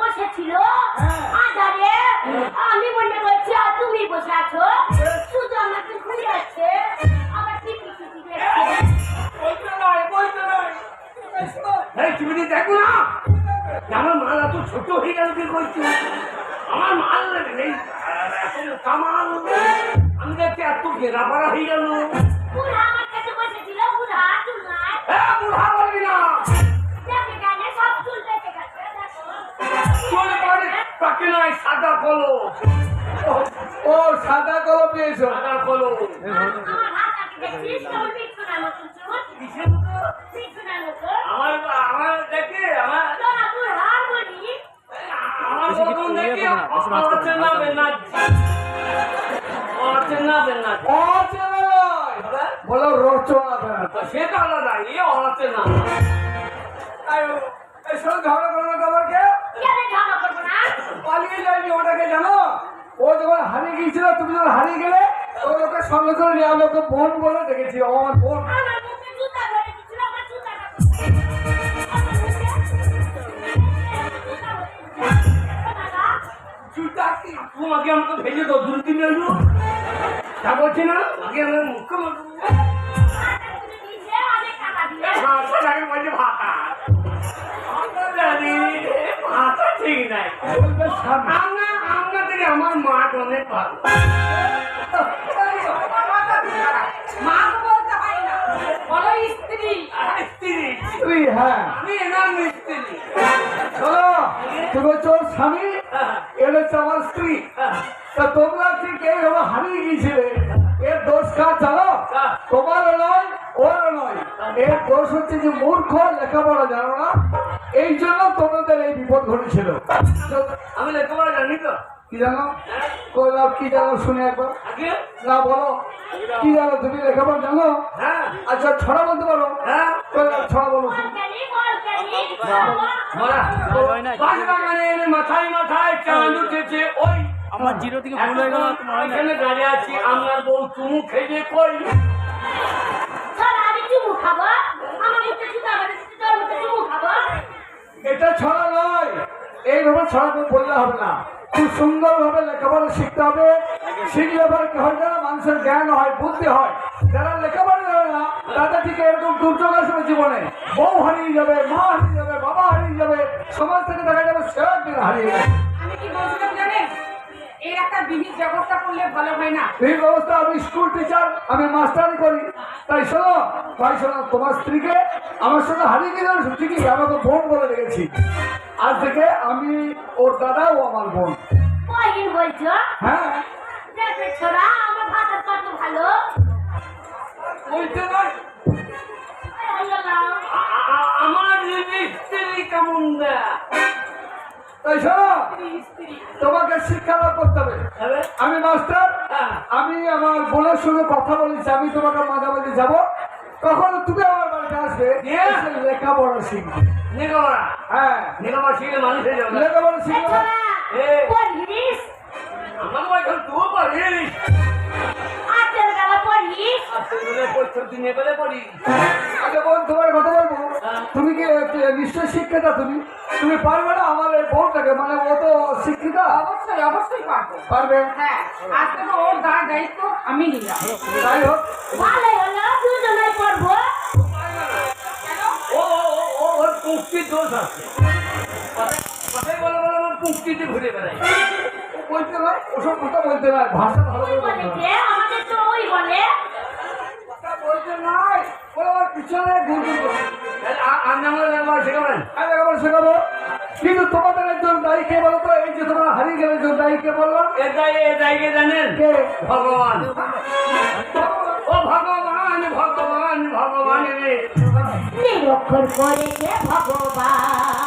বসেছিল আধারে আমি মনে করছি তুমি বসে আছো? এই তুমি তো দেখো না? আমার মাল এত ছোট হয়ে গেল কি করছি? আমার মাল নেই। এত মোটা মাল আমি দেখতে এত ঘেরা পাড়া হয়ে গেল। সাদা কলো ও সাদা কলম পেয়েছ সাদা কলো আমার দেখছিস? আমার মতন দেখে অচেনা বেনাচ্ছি অচেনা বেনাচ্ছি অচেনা বলো রচনা বেনাতে সেটা আলাদা এ অচেনা। এই সব ঝগড়া করো না তোমার ঝগড়া করব না? পালিয়ে যায়নি ওটাকে জানো? ও যখন হারিয়ে গিয়েছিল তুমি যখন হারিয়ে গেলে ও লোকে সঙ্গে করে নিয়ে আমি ওকে বোন বলে দেখেছি আমার বোন। কি তোমাকে আমাকে ভেজে দাও দূর দিন এলো তা বলছি না আগে আমার মুখে মাথা তুলে দিয়েছে, অনেক টাকা দিয়ে। মাথাটাকে বলছে ভাতা আমরা জানি ভাতা ঠিক নাই বলবে সামনে আমরা আমরা আমার মা অনেক ভালো মা তো বলতে হয় না বলো স্ত্রী। স্ত্রী। স্ত্রী হ্যাঁ। আমি এনার স্ত্রী চলো তুমি হচ্ছে ওর স্বামী এর হচ্ছে আমার স্ত্রী। তা তোমরা ঠিক এইভাবে হারিয়ে গিয়েছিলে? এর দোষ কার জানো? তোমারও নয় ওরও নয়। এর দোষ হচ্ছে যে মূর্খ লেখাপড়া জানো না। এই জন্য তোমাদের এই বিপদ ঘটেছিল। আমি লেখাপড়া জানি তো। কি জানো? কইলাম কি জানো? শুনে একবার। আগে? না বলো। কি জানো? তুমি লেখাপড়া জানো? হ্যাঁ। আচ্ছা ছড়া বলতে পারো? হ্যাঁ। ছড়া বলো মাথায় মাথায় চাঁদ উঠেছে। ওই আমার জিরো থেকে ভুল হয়ে গেল এখানে দাঁড়িয়ে আছি আমার বউ চুমু খেয়ে কই। এটা ছড়া নয়। এইভাবে ছড়া তুমি বললে হবে না। খুব সুন্দরভাবে লেখাপড়া শিখতে হবে। শিখলে পরে কি হয় জানো মানুষের জ্ঞান হয় বুদ্ধি হয়। যারা লেখাপড়া জানে না তাদের থেকে এরকম দুর্যোগ আসবে জীবনে। বউ হারিয়ে যাবে মা হারিয়ে যাবে বাবা হারিয়ে যাবে সমাজ থেকে দেখা যাবে সে একদিন হারিয়ে যাবে। আমি কি বলছিলাম জানেন? এর একটা বিহিত ব্যবস্থা করলে ভালো হয় না। এই ব্যবস্থা আমি স্কুল টিচার আমি মাস্টারি করি। তাই শোনো তাই শোনো তোমার স্ত্রীকে আমার সঙ্গে হারিয়ে গেলে ঠিকই আমাকে বোন বলে রেখেছি আজ থেকে আমি ওর দাদা ও আমার বোন বলছো? হ্যাঁ ছোড়া, আমার ভাতের কত ভালো। বলতে নয় এই হলো না। আ- আ- আমার স্ত্রী কেমন দেয় তাই শোনো তোমাকে শিক্ষা লাভ করতে হবে? আমি মাস্টার হ্যাঁ। আমি আমার বোনের সঙ্গে কথা বলেছি আমি তোমাকে মাঝামাঝি যাব। যাব তখন তুমি আমার বাড়িতে আসবে. লেখাপড়া শিখবে। লেখাপড়া? হ্যাঁ। লেখাপড়া শিখলে মানুষ হয়ে যাবে। লেখাপড়া শিখবে আমার তুই পড়িস। আগে বোন তোমার কথা বলব। হ্যাঁ। তুমি কি নিশ্চয় শিক্ষিতা তুমি? তুমি পারবে না আমার এই বোনটাকে মানে ও তো শিক্ষিতা? অবশ্যই অবশ্যই পারব। পারবে? হ্যাঁ আজকে তো ওর দার দায়িত্ব আমি নিলাম। যাই হোক। ভালোই হলো, দুজনেই পড়ব। ও ও ও ও ওর পুষ্টির দোষ আছে। কথায়- কথায় বলে বলে পুষ্টিতে ঘুরে বেড়াই বলতে নয় ওসব কথা বলতে নয় ভাষা ভালো করে বলতে হয়। আমাদের তো ওই বলে। বলতে নয় পিছনে আমার শেখাবেন আমি শেখাবো। কিন্তু তোমাদের একজন দায়ী কে বলো এই যে তোমরা হারিয়ে গেলে একজন দায়ী কে বললাম। এ দায় এ দায়কে জানেন? কে? ভগবান। ও ভগবান ভগবান ভগবান। নিরক্ষর ভগবান।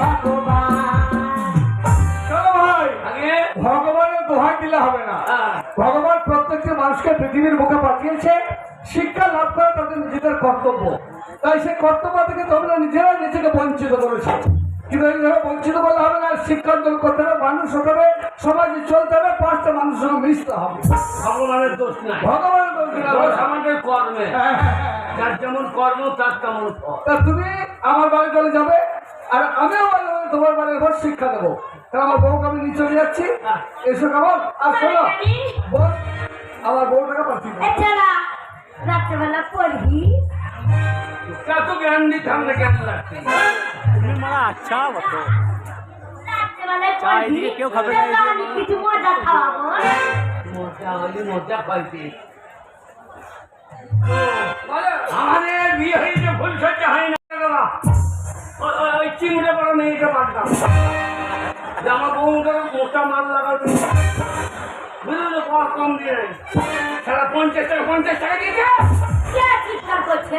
ভগবান। করেছে ভগবানের দোহাই দিলে হবে না। ভগবান প্রত্যেকটি মানুষকে পৃথিবীর মুখে পাঠিয়েছে শিক্ষা লাভ করা তাদের নিজেদের কর্তব্য। তাই সেই কর্তব্য থেকে তোমরা নিজেরা নিজেকে বঞ্চিত করেছ। বঞ্চিত করলে হবে না শিক্ষা অর্জন করতে হবে মানুষ হতে হবে সমাজে চলতে হবে পাঁচটা মানুষের সঙ্গে মিশতে হবে। ভগবানের দোষ নাই। ভগবানের দোষ না। আমাদের কর্মে। হ্যাঁ, হ্যাঁ, হ্যাঁ। যার যেমন কর্ম তার তেমন ফল। তা তুমি আমার বাড়ি চলে যাবে আর আমিও তোমার বাড়ির ঘর শিক্ষা দেবো। তাহলে আমার বউকে আমি নিয়ে চলে যাচ্ছি এসো কেমন? আর শোনো আমার বউটাকে পাঠিয়ে দাও। এছাড়া পড়বি কত জ্ঞান দিতাম না জ্ঞান লাগছে তুমি মারা আচ্ছা বটো রাত্রেবেলায় চা পড়বি এদিকে কেউ খাবে না, আমি কিছু মজা খাওয়াবো মজা হইলে মজা পাইতে আমাদের বিয়ে হয়েছে ফুল সজ্জা হয় না দাদা। ওই- চিংড়ে বড় মেয়েটা পাল্টাম আমার বউকে মোটা মাল লাগাবে বুঝলি কম কম দিয়ে সারা পঞ্চাশ টাকা পঞ্চাশ টাকা দিয়েছে কে চিৎকার করছে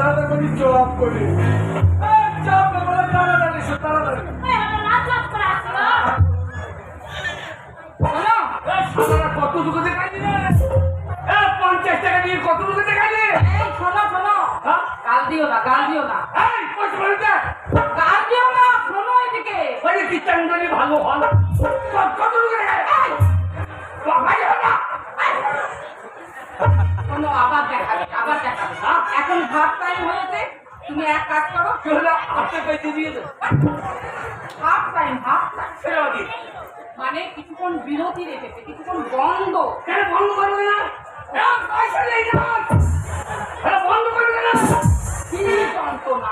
সাদা পঞ্চাশ টাকা দিয়ে কত দুটো দেখাই শোনো শোনো। গাল দিও না গাল দিও না। গাল দিও না শোনো এদিকে। ওই কিচাঙ্গনি ভালো হল। আবার দেখা এখন ভাত টাইম হয়েছে তুমি এক কাজ করো হলো হাতে পেতে দিয়ে দে হাফ টাইম হাফ টাইম ছেড়ে মানে কিছুক্ষণ বিরতি রেখেছে কিছুক্ষণ বন্ধ। কেন বন্ধ করবে না? বন্ধ করবে না? কি যন্ত্রণা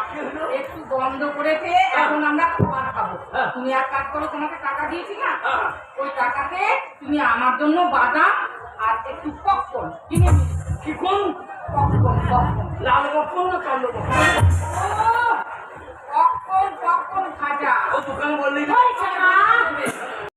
একটু বন্ধ করেছে এখন আমরা খাবার খাব। হ্যাঁ। তুমি এক কাজ করো তোমাকে টাকা দিয়েছি না? হ্যাঁ। ওই টাকাতে তুমি আমার জন্য বাদাম আর একটু পপকর্ন কিনে নিয়ে কি কোন লাল বপন না কালো বপন পপকর্ন পপকর্ন ভাজা ও দোকান বললি